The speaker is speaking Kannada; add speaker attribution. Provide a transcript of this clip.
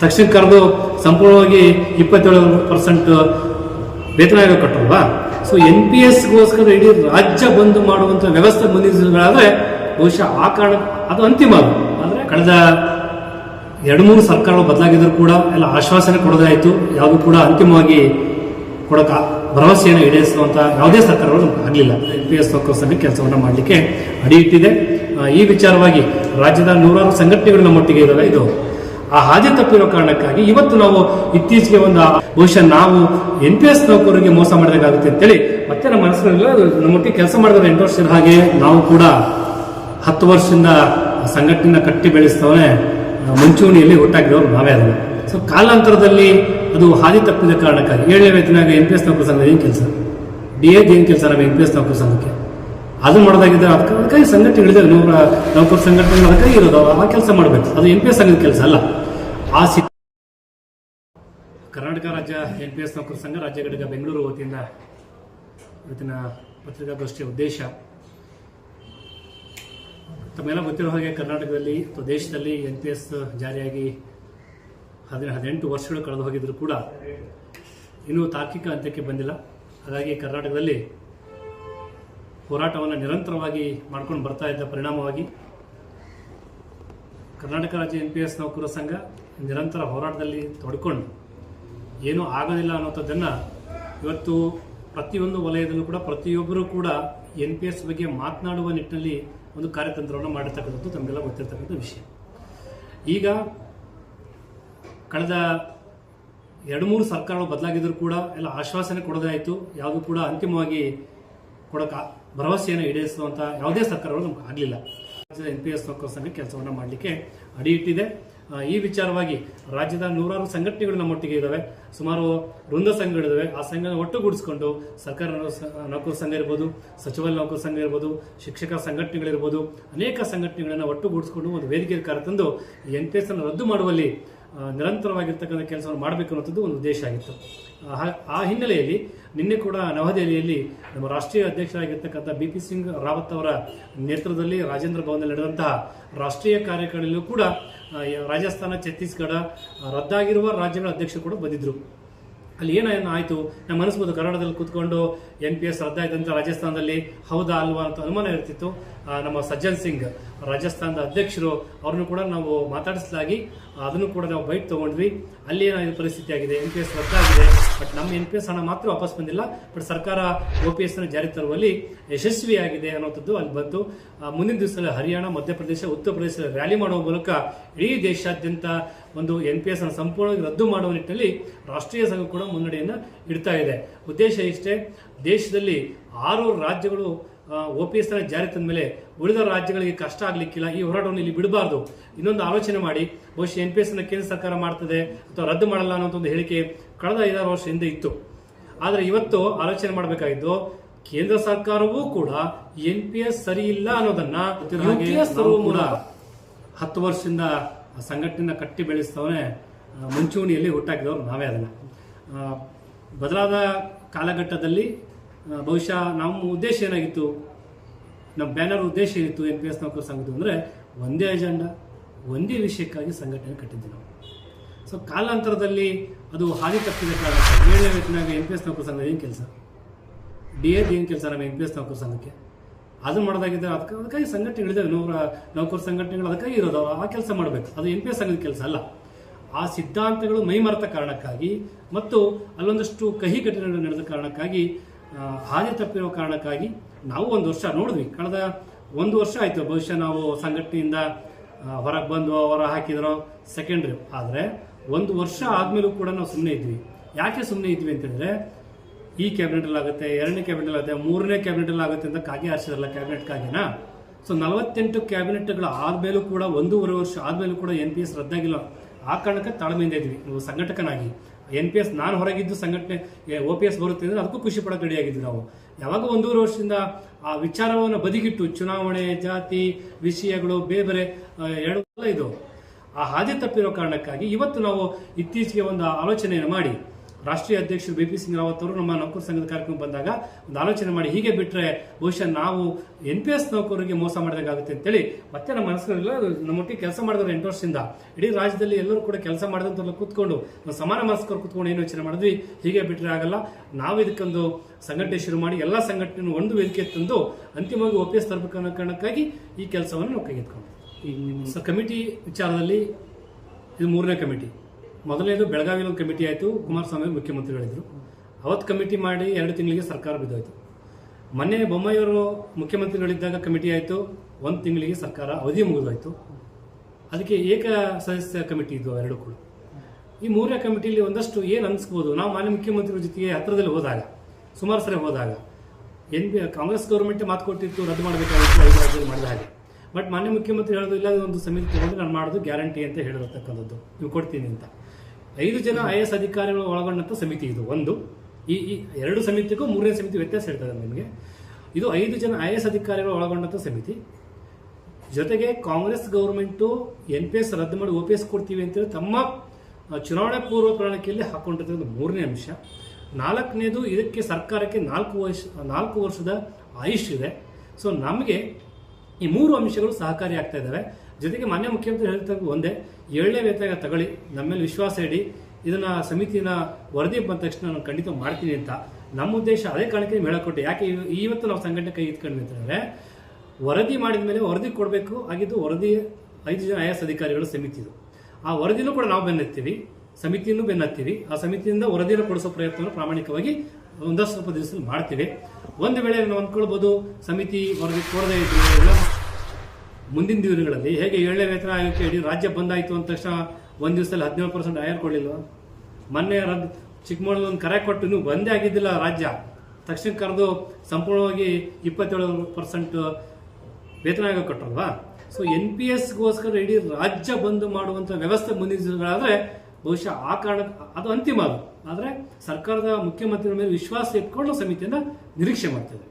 Speaker 1: ತಕ್ಷಣ ಕರೆದು ಸಂಪೂರ್ಣವಾಗಿ ಇಪ್ಪತ್ತೇಳು ಪರ್ಸೆಂಟ್ ವೇತನ ಆಯೋಗ ಕಟ್ಟಲ್ವಾ? ಸೊ ಎನ್ ಪಿ ಎಸ್ಗೋಸ್ಕರ ಇಡೀ ರಾಜ್ಯ ಬಂದ್ ಮಾಡುವಂಥ ವ್ಯವಸ್ಥೆ ಬಂದಿದ್ದಾದ್ರೆ ಬಹುಶಃ ಆ ಕಾರಣ ಅದು ಅಂತಿಮ ಅದು. ಅಂದ್ರೆ ಕಳೆದ ಎರಡು ಮೂರು ಸರ್ಕಾರಗಳು ಬದಲಾಗಿದ್ರು ಕೂಡ ಎಲ್ಲ ಆಶ್ವಾಸನೆ ಕೊಡೋದಾಯಿತು. ಯಾವುದು ಕೂಡ ಅಂತಿಮವಾಗಿ ಕೊಡಕ ಭರವಸೆಯನ್ನು ಈಡೇರಿಸುವಂಥ ಯಾವುದೇ ಸರ್ಕಾರಗಳು ಆಗಲಿಲ್ಲ. ಎನ್ ಪಿ ಎಸ್ ಸಂಘ ಕೆಲಸವನ್ನು ಮಾಡಲಿಕ್ಕೆ ಅಡಿ ಇಟ್ಟಿದೆ. ಈ ವಿಚಾರವಾಗಿ ರಾಜ್ಯದ ನೂರಾರು ಸಂಘಟನೆಗಳು ನಮ್ಮೊಟ್ಟಿಗೆ ಇದಾವೆ. ಇದು ಆ ಹಾದಿ ತಪ್ಪಿರೋ ಕಾರಣಕ್ಕಾಗಿ ಇವತ್ತು ನಾವು ಇತ್ತೀಚೆಗೆ ಒಂದು ಬಹುಶಃ ನಾವು ಎನ್ ಪಿ ಎಸ್ ನೌಕರರಿಗೆ ಮೋಸ ಮಾಡಿದಾಗುತ್ತೆ ಅಂತೇಳಿ ಮತ್ತೆ ನಮ್ಮ ಮನಸ್ಸಿನಲ್ಲ ನಮ್ಮೊಟ್ಟಿಗೆ ಕೆಲಸ ಮಾಡಿದ್ರೆ ಎಂಟು ವರ್ಷ ಇರೋ ಹಾಗೆ ನಾವು ಕೂಡ ಹತ್ತು ವರ್ಷದಿಂದ ಸಂಘಟನೆನ ಕಟ್ಟಿ ಬೆಳೆಸ್ತವೇ ಮುಂಚೂಣಿಯಲ್ಲಿ ಒಟ್ಟಾಗಿರೋರು ನಾವೇ ಅದನ್ನು. ಸೊ ಕಾಲಾಂತರದಲ್ಲಿ ಅದು ಹಾದಿ ತಪ್ಪಿದ ಕಾರಣಕ್ಕಾಗಿ ಏಳನೇ ವೇತನಾಗ ಎನ್ ಪಿ ಎಸ್ ನೌಕರ ಸಂಘ ಏನು ಕೆಲಸ? ಡಿ ಎದ್ ಕೆಲಸ ನಮ್ಮ ಎನ್ ಪಿ ಎಸ್ ನೌಕರ ಸಂಘಕ್ಕೆ? ಅದು ಮಾಡೋದಾಗಿದ್ದರೆ ಅದಕ್ಕೆ ಅದಕ್ಕಾಗಿ ಸಂಘಟನೆಗಳಿದೆ ನೂರ ನೌಕರ ಸಂಘಟನೆ ಅದಕ್ಕಾಗಿ ಇರೋದು. ಆ ಕೆಲಸ ಮಾಡಬೇಕು. ಅದು ಎನ್ ಪಿ ಎಸ್ ಸಂಘದ ಕೆಲಸ ಅಲ್ಲ. ಆ ಸಿ ಕರ್ನಾಟಕ ರಾಜ್ಯ ಎನ್ ಪಿ ಎಸ್ ನೌಕರ ಸಂಘ ರಾಜ್ಯ ಘಟಕ ಬೆಂಗಳೂರು ವತಿಯಿಂದ ಇವತ್ತಿನ ಪತ್ರಿಕಾಗೋಷ್ಠಿಯ ಉದ್ದೇಶ. ತಮ್ಮೆಲ್ಲ ಗೊತ್ತಿರೋ ಹಾಗೆ ಕರ್ನಾಟಕದಲ್ಲಿ ಅಥವಾ ದೇಶದಲ್ಲಿ ಎನ್ ಪಿ ಎಸ್ ಜಾರಿಯಾಗಿ ಹದಿನ ಹದಿನೆಂಟು ವರ್ಷಗಳು ಕಳೆದು ಹೋಗಿದ್ರು ಕೂಡ. ಇನ್ನೂ ತಾರ್ಕಿಕ ಅಂತ್ಯಕ್ಕೆ ಬಂದಿಲ್ಲ. ಹಾಗಾಗಿ ಕರ್ನಾಟಕದಲ್ಲಿ ಹೋರಾಟವನ್ನು ನಿರಂತರವಾಗಿ ಮಾಡ್ಕೊಂಡು ಬರ್ತಾ ಇದ್ದ ಪರಿಣಾಮವಾಗಿ ಕರ್ನಾಟಕ ರಾಜ್ಯ ಎನ್ ಪಿ ಎಸ್ ನೌಕರರ ಸಂಘ ನಿರಂತರ ಹೋರಾಟದಲ್ಲಿ ತೊಡ್ಕೊಂಡು ಏನೂ ಆಗೋದಿಲ್ಲ ಅನ್ನೋಂಥದ್ದನ್ನು ಇವತ್ತು ಪ್ರತಿಯೊಂದು ವಲಯದಲ್ಲೂ ಕೂಡ ಪ್ರತಿಯೊಬ್ಬರೂ ಕೂಡ ಎನ್ ಪಿ ಎಸ್ ಬಗ್ಗೆ ಮಾತನಾಡುವ ನಿಟ್ಟಿನಲ್ಲಿ ಒಂದು ಕಾರ್ಯತಂತ್ರವನ್ನು ಮಾಡಿರ್ತಕ್ಕಂಥದ್ದು ತಮಗೆಲ್ಲ ಗೊತ್ತಿರ್ತಕ್ಕಂಥ ವಿಷಯ. ಈಗ ಕಳೆದ ಎರಡು ಮೂರು ಸರ್ಕಾರಗಳು ಬದಲಾಗಿದ್ರು ಕೂಡ ಎಲ್ಲ ಆಶ್ವಾಸನೆ ಕೊಡೋದಾಯಿತು ಯಾವುದು ಕೂಡ ಅಂತಿಮವಾಗಿ ಕೊಡಕ ಭರವಸೆಯನ್ನು ಈಡೇರಿಸುವಂಥ ಯಾವುದೇ ಸರ್ಕಾರಗಳು ನಮ್ಗೆ ಆಗಲಿಲ್ಲ. ಎನ್ ಪಿ ಎಸ್ ನೌಕರ ಸಂಘ ಕೆಲಸವನ್ನು ಮಾಡಲಿಕ್ಕೆ ಅಡಿ ಇಟ್ಟಿದೆ. ಈ ವಿಚಾರವಾಗಿ ರಾಜ್ಯದ ನೂರಾರು ಸಂಘಟನೆಗಳು ನಮ್ಮೊಟ್ಟಿಗೆ ಇದ್ದಾವೆ ಸುಮಾರು ವೃಂದ ಸಂಘಗಳಿದ್ದಾವೆ ಆ ಸಂಘ ಒಟ್ಟುಗೂಡಿಸ್ಕೊಂಡು ಸರ್ಕಾರ ನೌಕರ ಸಂಘ ಇರ್ಬೋದು ಸಚಿವ ನೌಕರ ಸಂಘ ಇರ್ಬೋದು, ಶಿಕ್ಷಕ ಸಂಘಟನೆಗಳಿರ್ಬೋದು, ಅನೇಕ ಸಂಘಟನೆಗಳನ್ನು ಒಟ್ಟುಗೂಡಿಸ್ಕೊಂಡು ಒಂದು ವೇದಿಕೆ ಕರೆತಂದು ಎನ್ ಪಿ ಎಸ್ ಅನ್ನು ರದ್ದು ಮಾಡುವಲ್ಲಿ ನಿರಂತರವಾಗಿರ್ತಕ್ಕಂಥ ಕೆಲಸವನ್ನು ಮಾಡಬೇಕು ಅನ್ನೋಂಥದ್ದು ಒಂದು ಉದ್ದೇಶ ಆಗಿತ್ತು. ಆ, ಹಿನ್ನೆಲೆಯಲ್ಲಿ ನಿನ್ನೆ ಕೂಡ ನವದೆಹಲಿಯಲ್ಲಿ ನಮ್ಮ ರಾಷ್ಟ್ರೀಯ ಅಧ್ಯಕ್ಷರಾಗಿರ್ತಕ್ಕಂಥ ಬಿ ಪಿ ಸಿಂಗ್ ರಾವತ್ ಅವರ ನೇತೃತ್ವದಲ್ಲಿ ರಾಜೇಂದ್ರ ಭವನದಲ್ಲಿ ನಡೆದಂತಹ ರಾಷ್ಟ್ರೀಯ ಕಾರ್ಯಕ್ರಮದಲ್ಲೂ ಕೂಡ ರಾಜಸ್ಥಾನ ಛತ್ತೀಸ್ಗಢ ರದ್ದಾಗಿರುವ ರಾಜ್ಯಗಳ ಅಧ್ಯಕ್ಷರು ಕೂಡ ಬಂದಿದ್ರು ಅಲ್ಲಿ ಏನೇನು ಆಯಿತು? ನಮ್ಮ ಅನಿಸ್ಬೋದು ಕನ್ನಡದಲ್ಲಿ ಕೂತ್ಕೊಂಡು ಎನ್ ಪಿ ಎಸ್ ರದ್ದಾಯ್ತಂತ ರಾಜಸ್ಥಾನದಲ್ಲಿ ಹೌದಾ ಅಲ್ವಾ ಅಂತ ಅನುಮಾನ ಇರ್ತಿತ್ತು. ನಮ್ಮ ಸಜ್ಜನ್ ಸಿಂಗ್, ರಾಜಸ್ಥಾನದ ಅಧ್ಯಕ್ಷರು, ಅವ್ರನ್ನು ಕೂಡ ನಾವು ಮಾತಾಡಿಸಲಾಗಿ, ಅದನ್ನು ಕೂಡ ನಾವು ಬೈಟ್ ತಗೊಂಡ್ವಿ. ಅಲ್ಲಿ ಏನಾಗಿದೆ ಪರಿಸ್ಥಿತಿ ಆಗಿದೆ? ಎನ್ ಪಿ ಎಸ್ ರದ್ದಾಗಿದೆ. ಬಟ್ ನಮ್ಮ ಎನ್ ಪಿ ಎಸ್ ಹಣ ಮಾತ್ರ ವಾಪಸ್ ಬಂದಿಲ್ಲ, ಬಟ್ ಸರ್ಕಾರ ಒ ಪಿ ಎಸ್ನ ಜಾರಿ ತರುವಲ್ಲಿ ಯಶಸ್ವಿಯಾಗಿದೆ ಅನ್ನೋಂಥದ್ದು ಅಲ್ಲಿ ಬಂತು. ಮುಂದಿನ ದಿವಸದಲ್ಲಿ ಹರಿಯಾಣ, ಮಧ್ಯಪ್ರದೇಶ, ಉತ್ತರ ಪ್ರದೇಶದಲ್ಲಿ ರ್ಯಾಲಿ ಮಾಡುವ ಮೂಲಕ ಇಡೀ ದೇಶಾದ್ಯಂತ ಒಂದು ಎನ್ ಪಿ ಎಸ್ ಅನ್ನು ಸಂಪೂರ್ಣವಾಗಿ ರದ್ದು ಮಾಡುವ ನಿಟ್ಟಿನಲ್ಲಿ ರಾಷ್ಟ್ರೀಯ ಸಂಘ ಕೂಡ ಮುನ್ನಡೆಯನ್ನು ಇಡ್ತಾ ಇದೆ. ಉದ್ದೇಶ ಇಷ್ಟೇ, ದೇಶದಲ್ಲಿ ಆರು ರಾಜ್ಯಗಳು ಒ ಪಿ ಎಸ್ ಜಾರಿ ತಂದ ಮೇಲೆ ಉಳಿದ ರಾಜ್ಯಗಳಿಗೆ ಕಷ್ಟ ಆಗ್ಲಿಕ್ಕಿಲ್ಲ ಈ ಹೋರಾಟವನ್ನು ಇಲ್ಲಿ ಬಿಡಬಾರ್ದು. ಇನ್ನೊಂದು ಆಲೋಚನೆ ಮಾಡಿ ಬಹುಶಃ ಎನ್ ಪಿ ಎಸ್ ಕೇಂದ್ರ ಸರ್ಕಾರ ಮಾಡ್ತದೆ ಅಥವಾ ರದ್ದು ಮಾಡಲ್ಲ ಅನ್ನೋ ಒಂದು ಹೇಳಿಕೆ ಕಳೆದ ಐದಾರು ವರ್ಷ ಹಿಂದೆ ಇತ್ತು. ಆದರೆ ಇವತ್ತು ಆಲೋಚನೆ ಮಾಡಬೇಕಾಗಿದ್ದು ಕೇಂದ್ರ ಸರ್ಕಾರವೂ ಕೂಡ ಎನ್ ಪಿ ಎಸ್ ಸರಿ ಇಲ್ಲ ಅನ್ನೋದನ್ನ ಹತ್ತು ವರ್ಷದಿಂದ ಸಂಘಟನೆ ಕಟ್ಟಿ ಬೆಳೆಸ್ತವನೇ ಮುಂಚೂಣಿಯಲ್ಲಿ ಹುಟ್ಟಾಕಿದವರು ನಾವೇ ಅದನ್ನ. ಬದಲಾದ ಕಾಲಘಟ್ಟದಲ್ಲಿ ಬಹುಶಃ ನಮ್ಮ ಉದ್ದೇಶ ಏನಾಗಿತ್ತು? ನಮ್ಮ ಬ್ಯಾನರ್ ಉದ್ದೇಶ ಏನಿತ್ತು? ಎನ್ ಪಿ ಎಸ್ ನೌಕರ ಸಂಘದ್ದು ಅಂದರೆ ಒಂದೇ ಅಜೆಂಡಾ ಒಂದೇ ವಿಷಯಕ್ಕಾಗಿ ಸಂಘಟನೆ ಕಟ್ಟಿದ್ವಿ ನಾವು. ಸೊ ಕಾಲಾಂತರದಲ್ಲಿ ಅದು ಹಾದಿ ತಪ್ಪಿದ ಕಾರಣ ಏಳನೇ ವೇತನಾಗ ಎನ್ ಪಿ ಎಸ್ ನೌಕರ ಸಂಘ ಏನು ಕೆಲಸ? ಡಿ ಎದ್ ಏನು ಕೆಲಸ ನಮ್ಮ ಎನ್ ಪಿ ಎಸ್ ನೌಕರ ಸಂಘಕ್ಕೆ ಅದು ಮಾಡೋದಾಗಿದ್ದರೆ ಅದಕ್ಕೆ ಅದಕ್ಕಾಗಿ ಸಂಘಟನೆಗಳಿದ್ದಾವೆ ನೂರ ನೌಕರ ಸಂಘಟನೆಗಳು ಅದಕ್ಕಾಗಿ ಇರೋದು. ಆ ಕೆಲಸ ಮಾಡಬೇಕು. ಅದು ಎನ್ ಪಿ ಎಸ್ ಸಂಘದ ಕೆಲಸ ಅಲ್ಲ. ಆ ಸಿದ್ಧಾಂತಗಳು ಮೈಮರೆತ ಕಾರಣಕ್ಕಾಗಿ ಮತ್ತು ಅಲ್ಲೊಂದಷ್ಟು ಕಹಿ ಘಟನೆಗಳು ನಡೆದ ಕಾರಣಕ್ಕಾಗಿ ಹಾದಿ ತಪ್ಪಿರೋ ಕಾರಣಕ್ಕಾಗಿ ನಾವು ಒಂದು ವರ್ಷ ನೋಡಿದ್ವಿ. ಕಳೆದ ಒಂದು ವರ್ಷ ಆಯಿತು. ಬಹುಶಃ ನಾವು ಸಂಘಟನೆಯಿಂದ ಹೊರಗೆ ಬಂದು ಹೊರ ಹಾಕಿದ್ರು ಸೆಕೆಂಡ್ರಿ ಆದರೆ ಒಂದು ವರ್ಷ ಆದಮೇಲೂ ಕೂಡ ನಾವು ಸುಮ್ಮನೆ ಇದ್ವಿ. ಯಾಕೆ ಸುಮ್ಮನೆ ಇದ್ವಿ ಅಂತಂದರೆ ಈ ಕ್ಯಾಬಿನೆಟ್ ಅಲ್ಲಿ ಆಗುತ್ತೆ, ಎರಡನೇ ಕ್ಯಾಬಿನೆಟ್ ಆಗುತ್ತೆ, ಮೂರನೇ ಕ್ಯಾಬಿನೆಟ್ ಅಲ್ಲಿ ಆಗುತ್ತೆ ಅಂತ ಕಾಗೆ ಹಾರಿಸಿದ್ರಲ್ಲ ಕ್ಯಾಬಿನೆಟ್ ಕಾಗೆನಾ? ಸೊ ನಲವತ್ತೆಂಟು ಕ್ಯಾಬಿನೆಟ್ಗಳು ಆದಮೇಲೂ ಕೂಡ, ಒಂದೂವರೆ ವರ್ಷ ಆದಮೇಲೂ ಕೂಡ ಎನ್ ಪಿ ಎಸ್ ರದ್ದಾಗಿಲ್ಲ. ಆ ಕಾರಣಕ್ಕೆ ತಾಳ್ಮೆಯಿಂದ ಇದ್ವಿ. ನಾವು ಸಂಘಟಕನಾಗಿ. ಎನ್ ಪಿ ಎಸ್ ನಾನು ಹೊರಗಿದ್ದು ಸಂಘಟನೆ ಒ ಪಿ ಎಸ್ ಬರುತ್ತೆ ಅಂದ್ರೆ ಅದಕ್ಕೂ ಖುಷಿ ಪಡೋಕೆ ರೆಡಿಯಾಗಿದ್ವಿ ನಾವು. ಯಾವಾಗ ಒಂದೂವರೆ ವರ್ಷದಿಂದ ಆ ವಿಚಾರವನ್ನು ಬದಿಗಿಟ್ಟು ಚುನಾವಣೆ, ಜಾತಿ, ವಿಷಯಗಳು, ಬೇರೆ ಬೇರೆ ಎರಡು ಇದು. ಆ ಹಾದಿ ತಪ್ಪಿರೋ ಕಾರಣಕ್ಕಾಗಿ ಇವತ್ತು ನಾವು ಇತ್ತೀಚೆಗೆ ಒಂದು ಆಲೋಚನೆಯನ್ನು ಮಾಡಿ. ರಾಷ್ಟ್ರೀಯ ಅಧ್ಯಕ್ಷರು ಬಿ ಪಿ ಸಿಂಗ್ ರಾವತ್ ಅವರು ನಮ್ಮ ನೌಕರ ಸಂಘದ ಕಾರ್ಯಕ್ರಮ ಬಂದಾಗ ಒಂದು ಆಲೋಚನೆ ಮಾಡಿ ಹೀಗೆ ಬಿಟ್ಟರೆ ಬಹುಶಃ ನಾವು ಎನ್ ಪಿ ಎಸ್ ನೌಕರರಿಗೆ ಮೋಸ ಮಾಡಿದಾಗುತ್ತೆ ಅಂತೇಳಿ ಮತ್ತೆ ನಮ್ಮ ಮನಸ್ಸಿನಲ್ಲಿ ನಮ್ಮೊಟ್ಟಿಗೆ ಕೆಲಸ ಮಾಡಿದವರು ಎಂಟು ವರ್ಷದಿಂದ. ಇಡೀ ರಾಜ್ಯದಲ್ಲಿ ಎಲ್ಲರೂ ಕೂಡ ಕೆಲಸ ಮಾಡಿದಂತ ಕೂತ್ಕೊಂಡು ಸಮಾನ ಮನಸ್ಕರು ಕೂತ್ಕೊಂಡು ಏನು ಯೋಚನೆ ಮಾಡಿದ್ವಿ ಹೀಗೆ ಬಿಟ್ಟರೆ ಆಗಲ್ಲ. ನಾವು ಇದಕ್ಕೊಂದು ಸಂಘಟನೆ ಶುರು ಮಾಡಿ ಎಲ್ಲ ಸಂಘಟನೆ ಒಂದು ವೇದಿಕೆ ತಂದು ಅಂತಿಮವಾಗಿ ಒ ಪಿ ಎಸ್ ತರಬೇಕು ಅನ್ನೋ ಕಾರಣಕ್ಕಾಗಿ ಈ ಕೆಲಸವನ್ನು ನಾವು ಕೈಗೆತ್ಕೊಂಡು ಈ ಕಮಿಟಿ ವಿಚಾರದಲ್ಲಿ ಇದು ಮೂರನೇ ಕಮಿಟಿ. ಮೊದಲನೇದು ಬೆಳಗಾವಿಯಲ್ಲಿ ಒಂದು ಕಮಿಟಿ ಆಯಿತು, ಕುಮಾರಸ್ವಾಮಿ ಮುಖ್ಯಮಂತ್ರಿಗಳಿದ್ರು. ಅವತ್ತು ಕಮಿಟಿ ಮಾಡಿ ಎರಡು ತಿಂಗಳಿಗೆ ಸರ್ಕಾರ ಬಿದ್ದೋಯ್ತು. ಮೊನ್ನೆ ಬೊಮ್ಮಾಯಿಯವರು ಮುಖ್ಯಮಂತ್ರಿಗಳಿದ್ದಾಗ ಕಮಿಟಿ ಆಯಿತು, ಒಂದು ತಿಂಗಳಿಗೆ ಸರ್ಕಾರ ಅವಧಿ ಮುಗಿದೋಯ್ತು. ಅದಕ್ಕೆ ಏಕ ಸದಸ್ಯ ಕಮಿಟಿ ಇದ್ದು ಎರಡು ಕೂಡ. ಈ ಮೂರನೇ ಕಮಿಟಿಯಲ್ಲಿ ಒಂದಷ್ಟು ಏನು ಅನ್ನಿಸ್ಬೋದು ನಾವು ಮಾನ್ಯ ಮುಖ್ಯಮಂತ್ರಿಗಳ ಜೊತೆಗೆ ಹತ್ತಿರದಲ್ಲಿ ಹೋದಾಗ, ಸುಮಾರು ಸರಿ ಹೋದಾಗ, ಎನ್ ಬಿ, ಕಾಂಗ್ರೆಸ್ ಗೌರ್ಮೆಂಟ್ ಮಾತು ಕೊಟ್ಟಿತ್ತು, ರದ್ದು ಮಾಡಬೇಕಾಗಿತ್ತು, ಐದು ರಾಜ್ಯದಲ್ಲಿ ಮಾಡಿದ ಹಾಗೆ. ಬಟ್ ಮಾನ್ಯ ಮುಖ್ಯಮಂತ್ರಿ ಹೇಳೋದು ಇಲ್ಲ ಒಂದು ಸಮಿತಿ ತಗೊಂಡು ನಾನು ಮಾಡೋದು ಗ್ಯಾರಂಟಿ ಅಂತ ಹೇಳಿರತಕ್ಕಂಥದ್ದು. ನೀವು ಕೊಡ್ತೀನಿ ಅಂತ. ಐದು ಜನ ಐ ಎಸ್ ಅಧಿಕಾರಿಗಳು ಒಳಗೊಂಡಂತ ಸಮಿತಿ ಇದು, ಒಂದು. ಈ ಎರಡು ಸಮಿತಿಗೂ ಮೂರನೇ ಸಮಿತಿ ವ್ಯತ್ಯಾಸ ಹೇಳ್ತದೆ ನಿಮಗೆ. ಇದು ಐದು ಜನ ಐ ಎಸ್ ಅಧಿಕಾರಿಗಳು ಒಳಗೊಂಡಂಥ ಸಮಿತಿ. ಜೊತೆಗೆ Congress government, N P S ರದ್ದು ಮಾಡಿ ಒ ಪಿ ಎಸ್ ಕೊಡ್ತೀವಿ ಅಂತೇಳಿ ತಮ್ಮ ಚುನಾವಣಾ ಚುನಾವಣೆ ಪೂರ್ವ ಪ್ರಣಾಳಿಕೆಯಲ್ಲಿ ಹಾಕೊಂಡಿರ್ತಕ್ಕಂಥ ಮೂರನೇ ಅಂಶ. ನಾಲ್ಕನೇದು ಇದಕ್ಕೆ ಸರ್ಕಾರಕ್ಕೆ ನಾಲ್ಕು ವರ್ಷ, ನಾಲ್ಕು ವರ್ಷದ ಆಯುಷ್ ಇದೆ. ಸೊ ನಮಗೆ ಈ ಮೂರು ಅಂಶಗಳು ಸಹಕಾರಿ ಆಗ್ತಾ ಇದ್ದಾವೆ. ಜೊತೆಗೆ ಮಾನ್ಯ ಮುಖ್ಯಮಂತ್ರಿ ಹೇಳ್ತಾ ಒಂದೇ, ಏಳನೇ ವೇತನ ತಗೊಳ್ಳಿ ನಮ್ಮ ಮೇಲೆ ವಿಶ್ವಾಸ ಇಡಿ, ಇದನ್ನ ಸಮಿತಿನ ವರದಿ ಬಂದ ತಕ್ಷಣ ನಾನು ಖಂಡಿತ ಮಾಡ್ತೀನಿ ಅಂತ. ನಮ್ಮ ಉದ್ದೇಶ ಅದೇ ಕಾರಣಕ್ಕೆ ನೀವು ಹೇಳಕೊಟ್ಟೆ, ಯಾಕೆ ಇವ- ಇವತ್ತು ನಾವು ಸಂಘಟನೆ ಕೈ ಇಟ್ಕೊಂಡ್ವಿ ಅಂತಂದ್ರೆ ವರದಿ ಮಾಡಿದ ಮೇಲೆ ವರದಿ ಕೊಡಬೇಕು, ಆಗಿದ್ದು ವರದಿ ಐದು ಜನ ಐ ಎಸ್ ಅಧಿಕಾರಿಗಳು ಸಮಿತಿ ಇದು. ಆ ವರದಿನೂ ಕೂಡ ನಾವು ಬೆನ್ನತ್ತೀವಿ ಸಮಿತಿಯನ್ನು ಬೆನ್ನತ್ತೀವಿ. ಆ ಸಮಿತಿಯಿಂದ ವರದಿಯನ್ನು ಕೊಡಿಸೋ ಪ್ರಯತ್ನವನ್ನು ಪ್ರಾಮಾಣಿಕವಾಗಿ ಒಂದಷ್ಟು ಸ್ವಲ್ಪ ದಿವಸದಲ್ಲಿ ಮಾಡ್ತೀವಿ. ಒಂದು ವೇಳೆ ನಾವು ಅಂದ್ಕೊಳ್ಬೋದು, ಸಮಿತಿ ವರದಿ ಕೊಡದೇ ಇದ್ದೀವಿ ಮುಂದಿನ ದಿನಗಳಲ್ಲಿ ಹೇಗೆ ಏಳನೇ ವೇತನ ಆಯೋಗಕ್ಕೆ ಇಡೀ ರಾಜ್ಯ ಬಂದಾಯಿತು ಅಂದ ತಕ್ಷಣ ಒಂದು ದಿವಸದಲ್ಲಿ ಹದಿನೇಳು ಪರ್ಸೆಂಟ್ ಆಯರ್ ಕೊಡಲಿಲ್ಲ ಮೊನ್ನೆ ಚಿಕ್ಕಮಗಳೂರು ಒಂದು ಕರೆ ಕೊಟ್ಟು ನೀವು ಬಂದೇ ಆಗಿದ್ದಿಲ್ಲ ರಾಜ್ಯ. ತಕ್ಷಣ ಕರೆದು ಸಂಪೂರ್ಣವಾಗಿ ಇಪ್ಪತ್ತೇಳು ಪರ್ಸೆಂಟ್ ವೇತನ ಆಯೋಗ ಕೊಟ್ಟರಲ್ವಾ ಸೊ ಎನ್ ಪಿ ಎಸ್ಗೋಸ್ಕರ ಇಡೀ ರಾಜ್ಯ ಬಂದ್ ಮಾಡುವಂತ ವ್ಯವಸ್ಥೆ ಮುಂದಿನ ಬಹುಶಃ ಆ ಕಾರಣ ಅದು ಅಂತಿಮ ಅದು. ಆದರೆ ಸರ್ಕಾರದ ಮುಖ್ಯಮಂತ್ರಿಗಳ ಮೇಲೆ ವಿಶ್ವಾಸ ಇಟ್ಕೊಂಡು ಸಮಿತಿಯನ್ನ ನಿರೀಕ್ಷೆ ಮಾಡ್ತೇವೆ